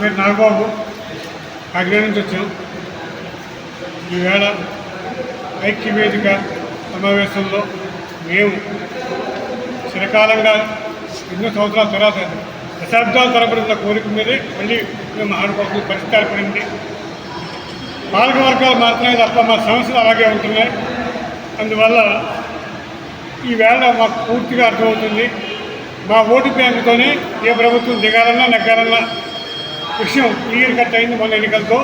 పేరు నాగబాబు కాకినాడ నుంచి వచ్చాం. ఈవేళ ఐక్య వేదిక సమావేశంలో మేము చిరకాలంగా ఎన్నో సంవత్సరాల తర్వాత దశాబ్దాల తరపున ఉన్న కోరిక మీదే మళ్ళీ మేము ఆడుకోవాల్సిన పరిస్థితి ఏర్పడింది. పాలక వర్గాలు మాత్రమే తప్ప మా సమస్యలు అలాగే ఉంటున్నాయి. అందువల్ల ఈవేళ మాకు పూర్తిగా అర్థమవుతుంది. మా ఓటు బ్యాంకుతోనే ఏ ప్రభుత్వం దిగాలన్నా నెగ్గాలన్నా విషయం క్లియర్ కట్ అయింది మొన్న ఎన్నికలతో.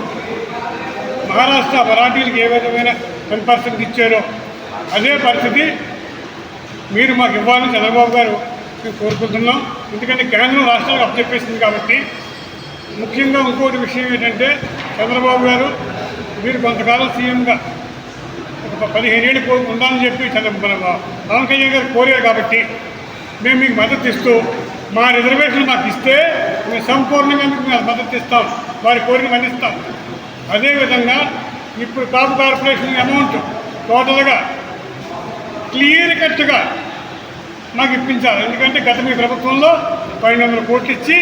మహారాష్ట్ర మరాఠీలకు ఏ విధమైన టెన్ పర్సెంట్ ఇచ్చారో అదే పరిస్థితి మీరు మాకు ఇవ్వాలని చంద్రబాబు గారు మేము కోరుకుంటున్నాం. ఎందుకంటే కేంద్రం రాష్ట్రాలకు అప్పచెప్పేసింది కాబట్టి ముఖ్యంగా ఇంకోటి విషయం ఏంటంటే చంద్రబాబు గారు మీరు కొంతకాలం సీఎంగా ఒక పదిహేను ఏళ్ళు కో- ఉండాలని చెప్పి చంద్ర మన పవన్ కళ్యాణ్ గారు కోరారు కాబట్టి మేము మీకు మద్దతు ఇస్తూ మా రిజర్వేషన్ మాకు ఇస్తే మేము సంపూర్ణంగా మీకు మేము మద్దతు ఇస్తాం. వారి కోరిక మన్నిస్తాం అదేవిధంగా ఇప్పుడు కాపు కార్పొరేషన్ అమౌంట్ టోటల్గా క్లియర్ కట్గా మాకు ఇప్పించాలి ఎందుకంటే గత మీ ప్రభుత్వంలో పన్నెండు వందల కోట్లు ఇచ్చి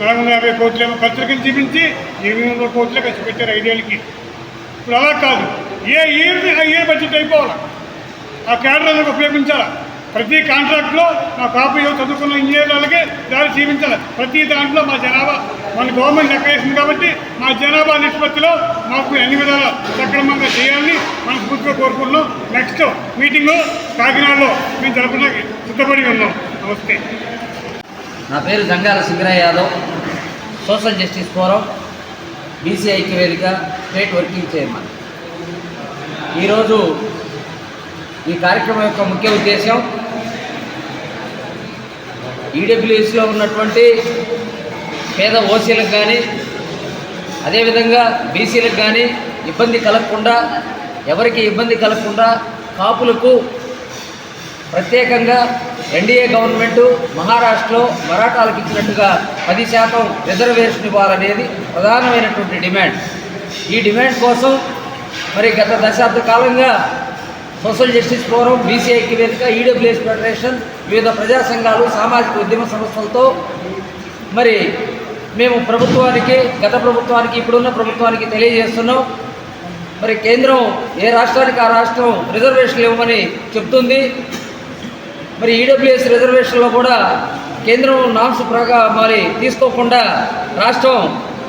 నాలుగు వందల యాభై కోట్లు ఏమో ఖర్చులకి చూపించి ఎనిమిది వందల కోట్లే ఖర్చు పెట్టారు ఐదేళ్ళకి. ఇప్పుడు అలా కాదు. ఏ ఇయర్ ఆ ఇయర్ బడ్జెట్ అయిపోవాలి? ఆ క్యాడర్ ఉపయోగించాలా? ప్రతి కాంట్రాక్ట్లో మా పాప చదువుకున్న ఇంజనీర్లకి దారి చూపించాలి. ప్రతి దాంట్లో మా జనాభా మన గవర్నమెంట్ లెక్క వేసింది కాబట్టి మా జనాభా నిష్పత్తిలో మాకు అన్ని విధాలా సక్రమంగా చేయాలని మనస్ఫూర్తిగా కోరుకుంటున్నాం. నెక్స్ట్ మీటింగు కాకినాడలో మేము జరపడానికి సిద్ధపడి ఉన్నాం. నమస్తే. నా పేరు Jangala Singarai Yadav. Social justice forum BC వేదిక స్టేట్ వర్కింగ్ చైర్మన్ ఈరోజు ఈ కార్యక్రమం యొక్క ముఖ్య ఉద్దేశం ఈడబ్ల్యూఎస్లో ఉన్నటువంటి పేద ఓసీలకు కానీ అదేవిధంగా బీసీలకు కానీ ఇబ్బంది కలగకుండా ఎవరికి ఇబ్బంది కలగకుండా కాపులకు ప్రత్యేకంగా ఎన్డీఏ గవర్నమెంట్ మహారాష్ట్రలో మరాఠాలకు ఇచ్చినట్టుగా పది శాతం రిజర్వేషన్ ఇవ్వాలనేది ప్రధానమైనటువంటి డిమాండ్. ఈ డిమాండ్ కోసం మరి గత దశాబ్ద కాలంగా సోషల్ జస్టిస్ ఫోరం బీసీ ఐక్య వేదిక ఈడబ్ల్యూఎస్ ఫెడరేషన్ వివిధ ప్రజా సంఘాలు సామాజిక ఉద్యమ సంస్థలతో. మరి మేము ప్రభుత్వానికి గత ప్రభుత్వానికి ఇప్పుడున్న ప్రభుత్వానికి తెలియజేస్తున్నాం. మరి కేంద్రం ఏ రాష్ట్రానికి ఆ రాష్ట్రం రిజర్వేషన్లు ఇవ్వమని చెప్తుంది. మరి ఈడబ్ల్యూఎస్ రిజర్వేషన్లో కూడా కేంద్రం నామ్స్ ప్రగా మరి తీసుకోకుండా రాష్ట్రం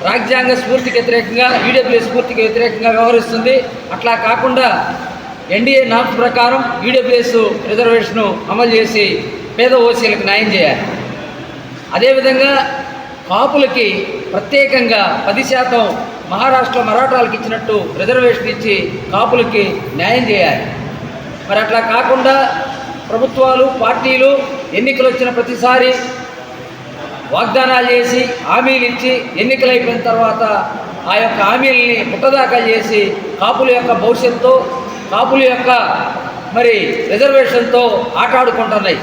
రాజ్యాంగ స్ఫూర్తికి వ్యతిరేకంగా ఈడబ్ల్యూఎస్ స్ఫూర్తికి వ్యతిరేకంగా వ్యవహరిస్తుంది. అట్లా కాకుండా ఎన్డీఏ నార్త్ ప్రకారం ఈడబ్ల్యూఎస్ రిజర్వేషను అమలు చేసి పేద ఓసీలకు న్యాయం చేయాలి. అదేవిధంగా కాపులకి ప్రత్యేకంగా పది శాతం మహారాష్ట్ర మరాఠాలకు ఇచ్చినట్టు రిజర్వేషన్ ఇచ్చి కాపులకి న్యాయం చేయాలి. మరి అట్లా కాకుండా ప్రభుత్వాలు పార్టీలు ఎన్నికలు వచ్చిన ప్రతిసారి వాగ్దానాలు చేసి హామీలు ఇచ్చి ఎన్నికలు అయిపోయిన తర్వాత ఆ యొక్క హామీలని పుట్టదాఖలు చేసి కాపుల యొక్క భవిష్యత్తు కాపుల యొక్క మరి రిజర్వేషన్తో ఆటాడుకుంటున్నాయి.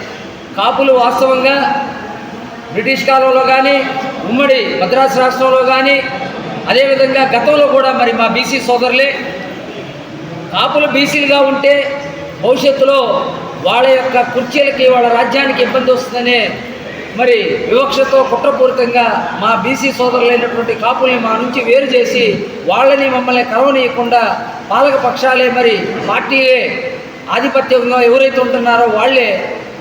కాపులు వాస్తవంగా బ్రిటిష్ కాలంలో కానీ ఉమ్మడి మద్రాసు రాష్ట్రంలో కానీ అదేవిధంగా గతంలో కూడా మరి మా బీసీ సోదరులే కాపులు బీసీలుగా ఉంటే భవిష్యత్తులో వాళ్ళ యొక్క కుర్చీలకి వాళ్ళ రాజ్యానికి ఇబ్బంది వస్తుందనే మరి వివక్షతో కుట్రపూరితంగా మా బీసీ సోదరులైనటువంటి కాపుల్ని మా నుంచి వేరు చేసి వాళ్ళని మమ్మల్ని కలవనీయకుండా పాలక పక్షాలే మరి పార్టీయే ఆధిపత్యంగా ఎవరైతే ఉంటున్నారో వాళ్ళే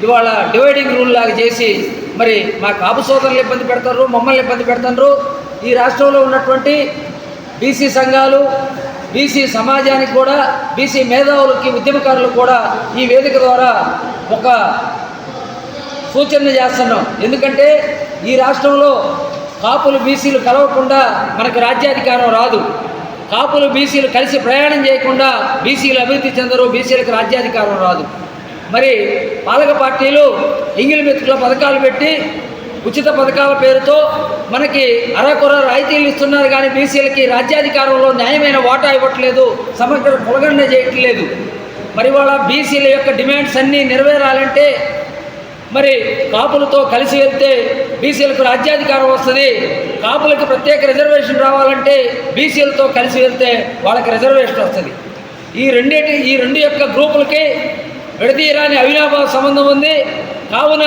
ఇవాళ డివైడింగ్ రూల్ లాగా చేసి మరి మా కాపు సోదరులు ఇబ్బంది పెడతారు మమ్మల్ని ఇబ్బంది పెడతారు. ఈ రాష్ట్రంలో ఉన్నటువంటి బీసీ సంఘాలు బీసీ సమాజానికి కూడా బీసీ మేధావులకి ఉద్యమకారులకు కూడా ఈ వేదిక ద్వారా ఒక సూచన చేస్తున్నాం. ఎందుకంటే ఈ రాష్ట్రంలో కాపులు బీసీలు కలవకుండా మనకు రాజ్యాధికారం రాదు. కాపులు బీసీలు కలిసి ప్రయాణం చేయకుండా బీసీలు అభివృద్ధి చెందరు బీసీలకు రాజ్యాధికారం రాదు. మరి పాలక పార్టీలు ఇంగిలి మెతుకుల పథకాలు పెట్టి ఉచిత పథకాల పేరుతో మనకి అరకొర రాయితీలు ఇస్తున్నారు కానీ బీసీలకి రాజ్యాధికారంలో న్యాయమైన వాటా ఇవ్వట్లేదు సమగ్ర పొలగండ చేయట్లేదు. మరి వాళ్ళ బీసీల యొక్క డిమాండ్స్ అన్నీ నెరవేరాలంటే మరి కాపులతో కలిసి వెళ్తే బీసీలకు రాజ్యాధికారం వస్తుంది. కాపులకు ప్రత్యేక రిజర్వేషన్ రావాలంటే బీసీలతో కలిసి వెళ్తే వాళ్ళకి రిజర్వేషన్ వస్తుంది. ఈ రెండింటి ఈ రెండు యొక్క గ్రూపులకి విడదీయరాని అవినాభావ సంబంధం ఉంది. కావున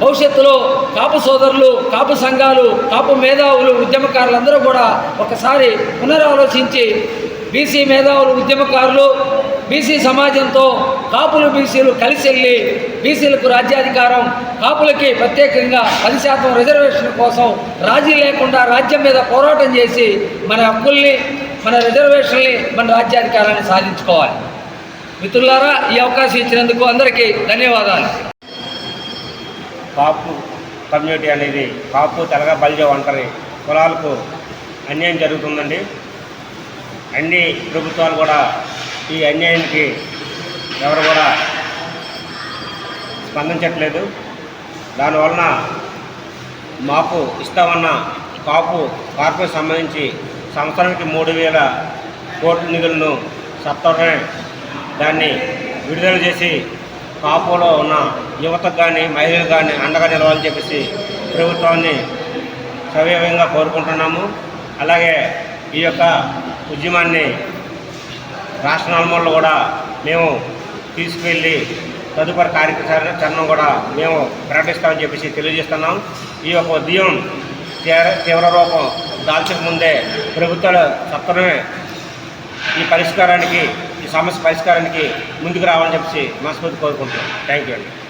భవిష్యత్తులో కాపు సోదరులు కాపు సంఘాలు కాపు మేధావులు ఉద్యమకారులందరూ కూడా ఒకసారి పునరాలోచించి బీసీ మేధావులు ఉద్యమకారులు బీసీ సమాజంతో కాపులు బీసీలు కలిసి వెళ్ళి బీసీలకు రాజ్యాధికారం కాపులకి ప్రత్యేకంగా పది శాతం రిజర్వేషన్ కోసం రాజీ లేకుండా రాజ్యం మీద పోరాటం చేసి మన హక్కుల్ని మన రిజర్వేషన్ని మన రాజ్యాధికారాన్ని సాధించుకోవాలి. మిత్రులారా ఈ అవకాశం ఇచ్చినందుకు అందరికీ ధన్యవాదాలు. కాపు కమ్యూనిటీ అనేది కాపు తెలగ బలిజ ఒంటరి కులాలకు అన్యాయం జరుగుతుందండి. అన్ని ప్రభుత్వాలు కూడా ఈ అన్యాయానికి ఎవరు కూడా స్పందించట్లేదు. దానివలన మాకు ఇస్తామన్న కాపు కార్పుకు సంబంధించి సంవత్సరానికి మూడు వేల కోట్ల నిధులను సత్వరమే దాన్ని విడుదల చేసి కాపులో ఉన్న యువతకు కానీ మహిళలకు కానీ అండగా నిలవాలని చెప్పేసి ప్రభుత్వాన్ని సవ్యంగా కోరుకుంటున్నాము. అలాగే ఈ యొక్క ఉద్యమాన్ని రాష్ట్ర నలుమూలలో కూడా మేము తీసుకువెళ్ళి తదుపరి కార్యక్రమం కూడా మేము ప్రకటిస్తామని చెప్పేసి తెలియజేస్తున్నాం. ఈ యొక్క ఉదయం తీవ్ర తీవ్ర రూపం దాల్చక ముందే ప్రభుత్వాలు సత్వరమే ఈ పరిష్కారానికి ఈ సమస్య పరిష్కారానికి ముందుకు రావాలని చెప్పేసి మనస్ఫూర్తి కోరుకుంటున్నాం. థ్యాంక్ యూ అండి.